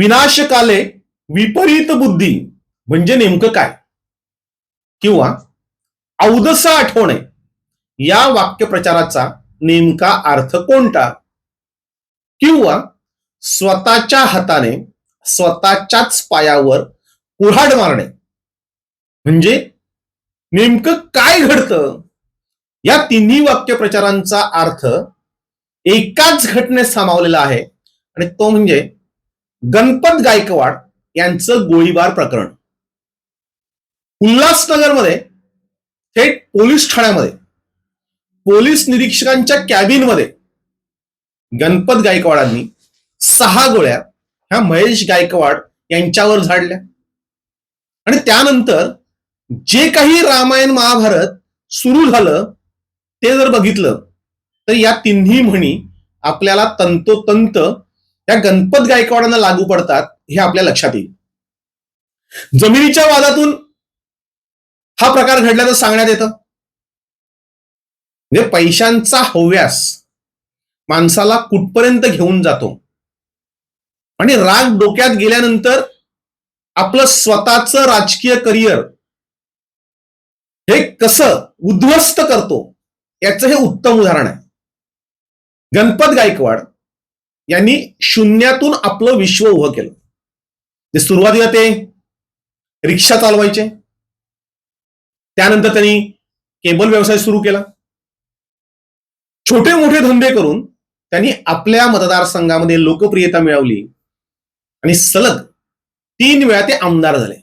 विनाशकाले विपरीत बुद्धी म्हणजे नेमकं काय? किंवा अवदस आठवणे या वाक्यप्रचाराचा नेमका अर्थ कोणता? किंवा स्वतःच्या हाताने स्वतःच्याच पायावर कुऱ्हाड मारणे म्हणजे नेमकं काय घडतं? या तिन्ही वाक्यप्रचारांचा अर्थ एकाच घटनेत सामावलेला आहे आणि तो म्हणजे गणपत गायकवाड यांचं गोळीबार प्रकरण. उल्हासनगरमध्ये थेट पोलीस ठाण्यामध्ये पोलीस निरीक्षकांच्या कॅबिनमध्ये गणपत गायकवाडांनी सहा गोळ्या ह्या महेश गायकवाड यांच्यावर झाडल्या. आणि त्यानंतर जे काही रामायण महाभारत सुरू झालं ते जर बघितलं तर या तिन्ही म्हणी आपल्याला तंतोतंत या गणपत गायकवाडांना लागू पडतात हे आपल्या लक्षात येईल. जमिनीच्या वादातून हा प्रकार घडल्याचं सांगण्यात येतं. म्हणजे पैशांचा हव्यास माणसाला कुठपर्यंत घेऊन जातो? आणि राग डोक्यात गेल्यानंतर आपलं स्वतःचं राजकीय करिअर हे कसं उद्ध्वस्त करतो? याचं हे उत्तम उदाहरण आहे. गणपत गायकवाड यांनी शून्यातून आपलं विश्व उभं केलं. ते सुरुवातीला ते रिक्षा चालवायचे. त्यानंतर त्यांनी केबल व्यवसाय सुरू केला. छोटे मोठे धंदे करून त्यांनी आपल्या मतदारसंघामध्ये लोकप्रियता मिळवली. आणि सलग तीन वेळा ते आमदार झाले.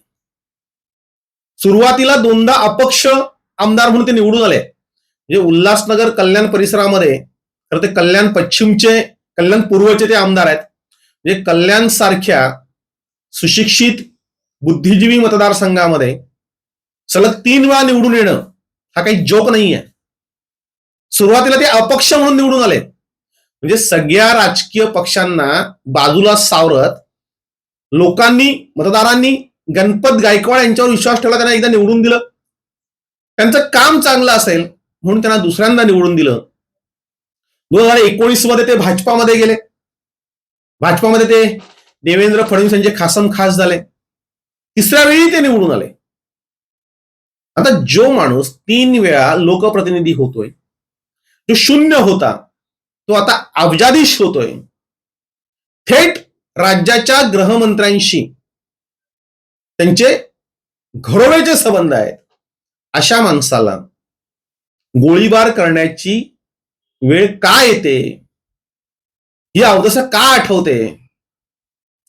सुरुवातीला दोनदा अपक्ष आमदार म्हणून ते निवडून आले. म्हणजे उल्हासनगर कल्याण परिसरामध्ये तर ते कल्याण पश्चिमचे कल्याण पूर्वचे ते आमदार आहेत. म्हणजे कल्याण सारख्या सुशिक्षित बुद्धिजीवी मतदारसंघामध्ये सलग तीन वेळा निवडून येणं हा काही जोक नाही आहे सुरुवातीला ते अपक्ष म्हणून निवडून आले. म्हणजे सगळ्या राजकीय पक्षांना बाजूला सावरत लोकांनी मतदारांनी गणपत गायकवाड यांच्यावर विश्वास ठेवला त्यांना एकदा निवडून दिलं. त्यांचं काम चांगलं असेल म्हणून त्यांना दुसऱ्यांदा निवडून दिलं. दोन हजार एकोणीसमध्ये ते भाजपामध्ये गेले. भाजपामध्ये ते देवेंद्र फडणवीस यांचे खासम खास झाले. तिसऱ्या वेळी ते निवडून आले. आता जो माणूस तीन वेळा लोकप्रतिनिधी होतोय जो शून्य होता तो आता अब्जाधीश होतोय. थेट राज्याच्या गृहमंत्र्यांशी त्यांचे घरोळेचे संबंध आहेत. अशा माणसाला गोळीबार करण्याची वेळ का येते? ही अवदसा का आठवते?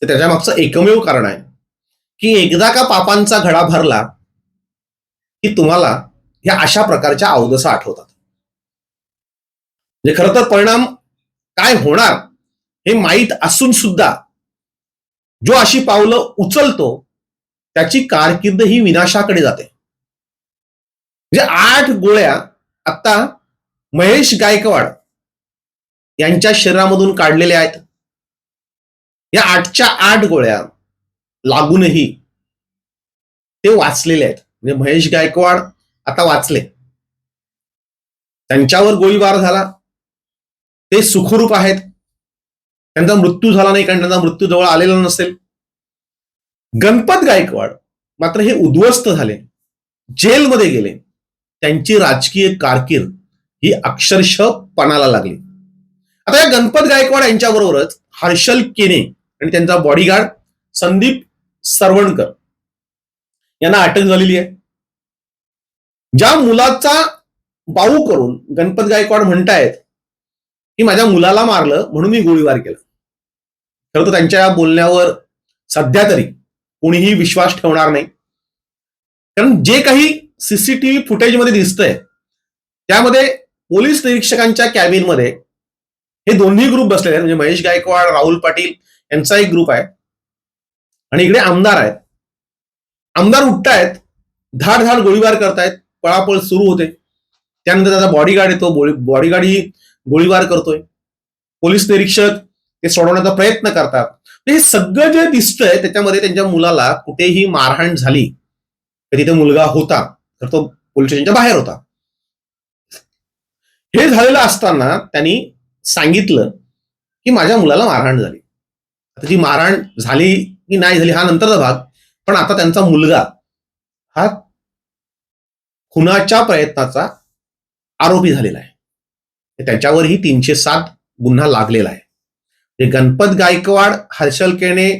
तर त्याच्या मागचं एकमेव कारण आहे की एकदा का पापांचा घडा भरला की तुम्हाला ह्या अशा प्रकारच्या अवदसा आठवतात. म्हणजे खरं तर परिणाम काय होणार हे माहीत असून सुद्धा जो अशी पावलं उचलतो त्याची कारकीर्द ही विनाशाकडे जाते. म्हणजे आठ गोळ्या आता महेश गायकवाड यांच्या शरीरामधून काढलेल्या आहेत. या आठच्या आठ गोळ्या लागूनही ते वाचलेले आहेत. म्हणजे महेश गायकवाड आता वाचले. त्यांच्यावर गोळीबार झाला. ते सुखरूप आहेत. त्यांचा मृत्यू झाला नाही कारण त्यांचा मृत्यू जवळ आलेला नसेल. गणपत गायकवाड मात्र हे उद्ध्वस्त झाले. जेलमध्ये गेले. त्यांची राजकीय कारकीर्द ही अक्षरशः पणाला लागली. आता या गणपत गायकवाड यांच्याबरोबरच हर्षल केने आणि त्यांचा बॉडीगार्ड संदीप सरवणकर यांना अटक झालेली आहे. ज्या मुलाचा बाऊ करून गणपत गायकवाड म्हणतायत की माझ्या मुलाला मारलं म्हणून मी गोळीबार केला. खरं तर त्यांच्या या बोलण्यावर सध्या तरी कोणीही विश्वास ठेवणार नाही. कारण जे काही सीसीटीव्ही फुटेजमध्ये दिसतंय त्यामध्ये पोलीस निरीक्षकांच्या कॅबिनमध्ये हे दोन्ही ग्रुप बसलेले आहेत. म्हणजे महेश गायकवाड राहुल पाटील यांचा एक ग्रुप आहे. आणि इकडे आमदार आहेत. आमदार उठतायत धाड धाड गोळीबार करतायत पळापळ सुरू होते. त्यानंतर त्याचा बॉडीगार्ड येतो. बॉडीगार्ड ही गोळीबार करतोय. पोलीस निरीक्षक ते सोडवण्याचा प्रयत्न करतात. हे सगळं जे दिसतंय त्याच्यामध्ये त्यांच्या मुलाला कुठेही मारहाण झाली. तर तिथे मुलगा होता. तर तो पोलीस स्टेशनच्या बाहेर होता. हे झालेलं असताना त्यांनी सांगितलं की माझ्या मुलाला मारहाण झाली. आता जी मारहाण झाली की नाही झाली हा नंतरचा भाग पण आता त्यांचा मुलगा हा खुनाच्या प्रयत्नाचा आरोपी झालेला आहे. त्याच्यावरही तीनशे सात गुन्हा लागलेला आहे. गणपत गायकवाड हर्षल केणे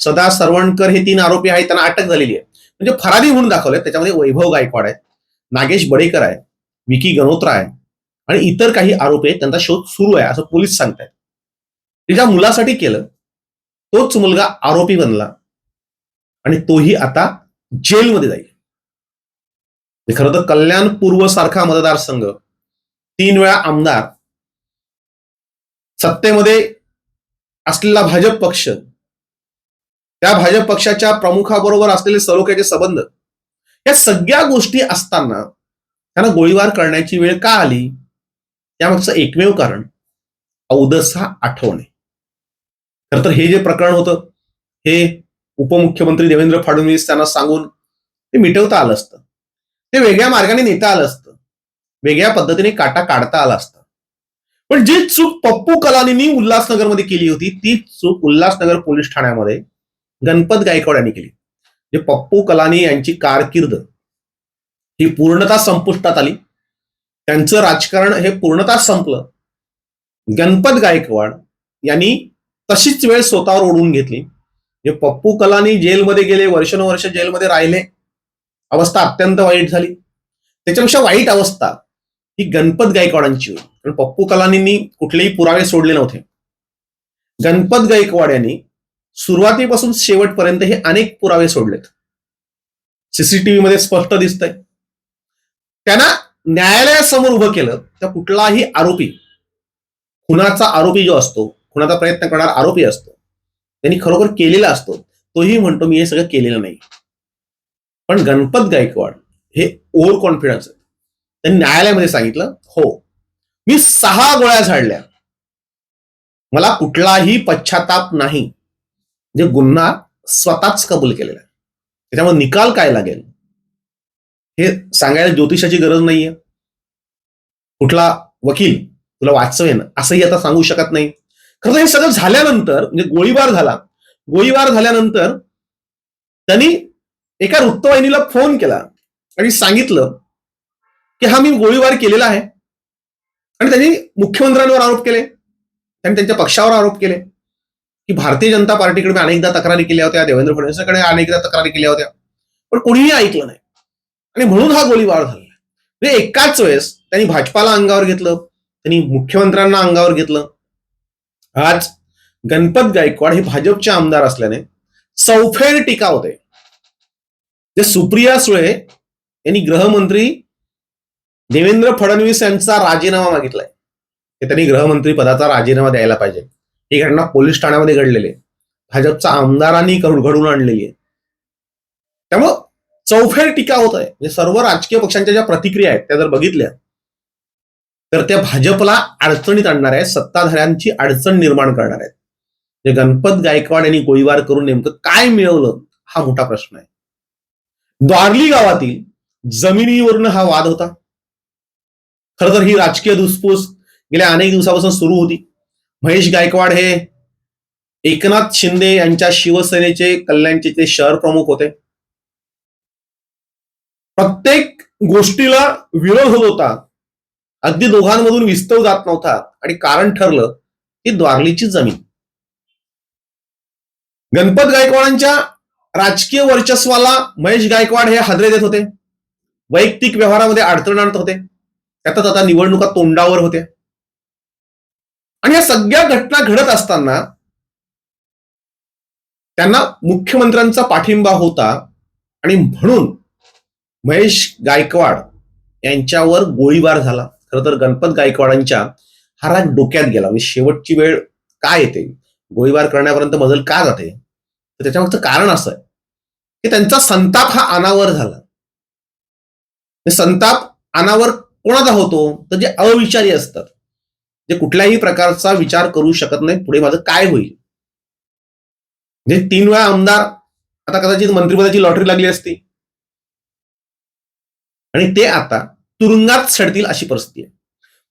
सदा सरवणकर हे तीन आरोपी आहेत त्यांना अटक झालेली आहे. म्हणजे फरारी म्हणून दाखवले त्याच्यामध्ये वैभव गायकवाड आहे नागेश बडेकर आहे विकी गणोत्रा आहे आणि इतर काही आरोपी आहेत त्यांचा शोध सुरू आहे असं पोलीस सांगतायत. तिच्या मुलासाठी केलं तोच मुलगा आरोपी बनला आणि तोही आता जेलमध्ये जाईल. खरं तर कल्याण पूर्व सारखा मतदारसंघ तीन वेळा आमदार सत्तेमध्ये असलेला भाजप पक्ष त्या भाजप पक्षाच्या प्रमुखाबरोबर असलेले सलोख्याचे संबंध या सगळ्या गोष्टी असताना त्यांना गोळीबार करण्याची वेळ का आली? त्यामागचं एकमेव कारण अवदसा आठवणे. खर तर हे जे प्रकरण होतं हे उपमुख्यमंत्री देवेंद्र फडणवीस त्यांना सांगून ते मिटवता आलं असतं. ते वेगळ्या मार्गाने नेता आलं असतं. वेगळ्या पद्धतीने काटा काढता आला असता. पण जी चूक पप्पू कलानींनी उल्हासनगरमध्ये केली होती ती चूक उल्हासनगर पोलीस ठाण्यामध्ये गणपत गायकवाड यांनी केली. जे पप्पू कलानी यांची कारकीर्द ही पूर्णतः संपुष्टात आली. त्यांचं राजकारण हे पूर्णतः संपलं. गणपत गायकवाड यांनी तशीच वेळ स्वतःवर ओढून घेतली. जे पप्पू कलानी जेलमध्ये गेले वर्षानुवर्ष जेलमध्ये राहिले. अवस्था अत्यंत वाईट झाली. त्याच्यापेक्षा वाईट अवस्था ही गणपत गायकवाडांची होती. कारण पप्पू कलानींनी कुठलेही पुरावे सोडले नव्हते. गणपत गायकवाड यांनी सुरुवातीपासून शेवटपर्यंत हे अनेक पुरावे सोडलेत. सीसीटीव्ही मध्ये स्पष्ट दिसतंय. त्यांना न्यायालयासमोर उभं केलं तर कुठलाही आरोपी खुनाचा आरोपी जो असतो खुनाचा प्रयत्न करणारा आरोपी असतो त्यांनी खरोखर केलेला असतो तोही म्हणतो मी हे सगळं केलेलं नाही. पण गणपत गायकवाड हे ओव्हर कॉन्फिडन्स आहे त्यांनी न्यायालयामध्ये सांगितलं हो मी सहा गोळ्या झाडल्या. मला कुठलाही पश्चाताप नाही. जे गुन्हा स्वतःच कबूल केलेला आहे. त्याच्यामुळे निकाल काय लागेल? हे सांगायला ज्योतिषाची गरज नाहीये. कुठला वकील तुला वाचवेन असंही आता सांगू शकत नाही. खरं तर हे सगळं झाल्यानंतर म्हणजे गोळीबार झाला. गोळीबार झाल्यानंतर त्यांनी एका वृत्तवाहिनीला फोन केला आणि सांगितलं की हा मी गोळीबार केलेला आहे. आणि त्यांनी मुख्यमंत्र्यांवर आरोप केले. त्यांनी त्यांच्या पक्षावर आरोप केले. की भारतीय जनता पार्टीकडे मी अनेकदा तक्रारी केल्या होत्या देवेंद्र फडणवीसांकडे अनेकदा तक्रारी केल्या होत्या. पण कोणीही ऐकलं नाही. आणि म्हणून हा गोळीबार झाला म्हणजे एकाच वेळेस त्यांनी भाजपाला अंगावर घेतलं त्यांनी मुख्यमंत्र्यांना अंगावर घेतलं. आज गणपत गायकवाड हे भाजपचे आमदार असल्याने चौफेर टीका होते. जे सुप्रिया सुळे यांनी गृहमंत्री देवेंद्र फडणवीस यांचा राजीनामा मागितलाय. ते त्यांनी गृहमंत्री पदाचा राजीनामा द्यायला पाहिजे. ही घटना पोलीस ठाण्यामध्ये घडलेली आहे. भाजपच्या आमदारांनी घडून आणलेली आहे. त्यामुळं चौफेर टीका होत आहे. म्हणजे सर्व राजकीय पक्षांच्या ज्या प्रतिक्रिया आहेत त्या जर बघितल्या तर त्या भाजपला अडचणीत आणणार आहेत सत्ताधाऱ्यांची अडचण निर्माण करणार आहेत. म्हणजे गणपत गायकवाड यांनी गोळीबार करून नेमकं काय मिळवलं हा मोठा प्रश्न आहे. द्वारली गावातील जमिनीवरून हा वाद होता. खर तर ही राजकीय धुसफूस गेल्या अनेक दिवसापासून सुरू होती. महेश गायकवाड हे एकनाथ शिंदे यांच्या शिवसेनेचे कल्याणचे ते शहर प्रमुख होते प्रत्येक गोष्टीला विरोध होत होता. अगदी दोघांमधून विस्तव जात नव्हता. आणि कारण ठरलं की द्वारलीची जमीन. गणपत गायकवाडांच्या राजकीय वर्चस्वाला महेश गायकवाड हे हादरे देत होते. वैयक्तिक व्यवहारामध्ये अडचण आणत होते. त्यातच आता निवडणुका तोंडावर होत्या. आणि या सगळ्या घटना घडत असताना त्यांना मुख्यमंत्र्यांचा पाठिंबा होता. आणि म्हणून महेश गायकवाड यांच्यावर गोळीबार झाला. खरं तर गणपत गायकवाडांच्या हा राग डोक्यात गेला. म्हणजे शेवटची वेळ काय येते? गोळीबार करण्यापर्यंत मजल का जाते? तर त्याच्यामागचं कारण असं आहे की त्यांचा संताप हा अनावर झाला. संताप अनावर कोणाचा होतो? तर जे अविचारी असतात. जे कुठल्याही प्रकारचा विचार करू शकत नाही पुढे माझं काय होईल? म्हणजे तीन वेळा आमदार आता कदाचित मंत्रिपदाची लॉटरी लागली असती. आणि ते आता तुरुंगात सडतील अशी परिस्थिती आहे.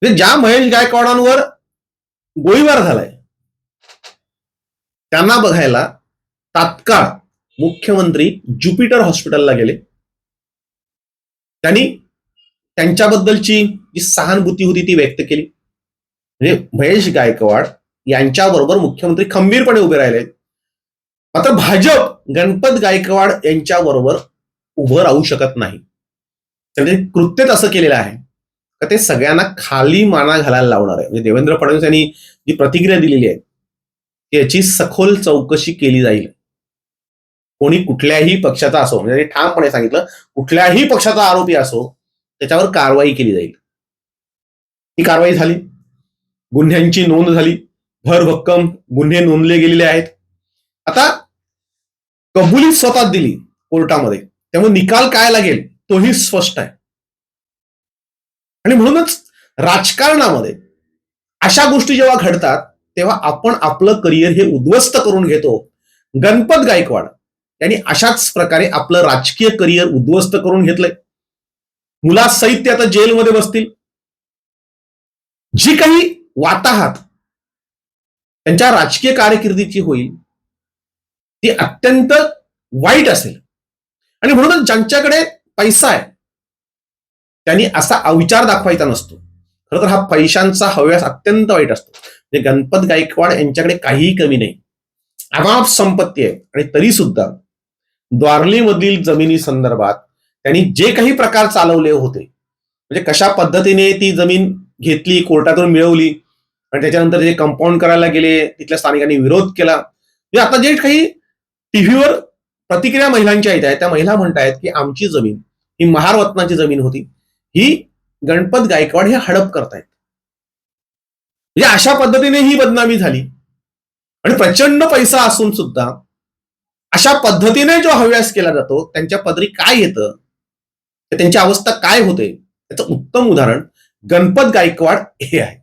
म्हणजे ज्या महेश गायकवाडांवर गोळीबार झालाय त्यांना बघायला तात्काळ मुख्यमंत्री ज्युपिटर हॉस्पिटलला गेले. त्यांनी त्यांच्याबद्दलची जी सहानुभूती होती ती व्यक्त केली. म्हणजे महेश गायकवाड यांच्याबरोबर मुख्यमंत्री खंबीरपणे उभे राहिले. मात्र भाजप गणपत गायकवाड यांच्याबरोबर उभं राहू शकत नाही. त्यांनी म्हणजे कृत्यच असं केलेलं आहे. का ते सगळ्यांना खाली माना घालायला लावणार आहे. म्हणजे देवेंद्र फडणवीस यांनी जी प्रतिक्रिया दिलेली आहे याची सखोल चौकशी केली जाईल. कोणी कुठल्याही पक्षाचा असो म्हणजे ठामपणे सांगितलं कुठल्याही पक्षाचा आरोपी असो त्याच्यावर कारवाई केली जाईल. ही कारवाई झाली. गुन्ह्यांची नोंद झाली. भरभक्कम गुन्हे नोंदले गेलेले आहेत. आता कबुली स्वतः दिली कोर्टामध्ये. त्यामुळे निकाल काय लागेल? तोही स्पष्ट आहे. आणि म्हणूनच राजकारणामध्ये अशा गोष्टी जेव्हा घडतात तेव्हा आपण आपलं करिअर हे उद्ध्वस्त करून घेतो. गणपत गायकवाड यांनी अशाच प्रकारे आपलं राजकीय करिअर उद्ध्वस्त करून घेतलंय. मुलासहित ते आता जेलमध्ये बसतील. जी काही वाताहात त्यांच्या राजकीय कारकिर्दीची होईल ती अत्यंत वाईट असेल. आणि म्हणूनच ज्यांच्याकडे पैसा आहे. त्यांनी असा अविचार दाखवायचा नसतो. खरं तर हा पैशांचा हव्यास अत्यंत वाईट असतो. म्हणजे गणपत गायकवाड यांच्याकडे काहीही कमी नाही. अमाप संपत्ती आहे. आणि तरी सुद्धा द्वारलीमधील जमिनी संदर्भात त्यांनी जे काही प्रकार चालवले होते म्हणजे कशा पद्धतीने ती जमीन घेतली कोर्टातून मिळवली आणि त्याच्यानंतर जे कंपाऊंड करायला गेले तिथल्या स्थानिकांनी विरोध केला. म्हणजे आता जे काही टीव्हीवर प्रतिक्रिया महिलांच्या येत आहेत. त्या महिला म्हणतायत की आमची जमीन ही महारत्नाची जमीन होती. ही गणपत गायकवाड हे हडप करतायत. म्हणजे अशा पद्धतीने ही बदनामी झाली. आणि प्रचंड पैसा असून सुद्धा अशा पद्धतीने जो हव्यास केला जातो त्यांच्या पदरी काय येतं? त्यांची अवस्था काय होते? त्याचं उत्तम उदाहरण गणपत गायकवाड हे आहे.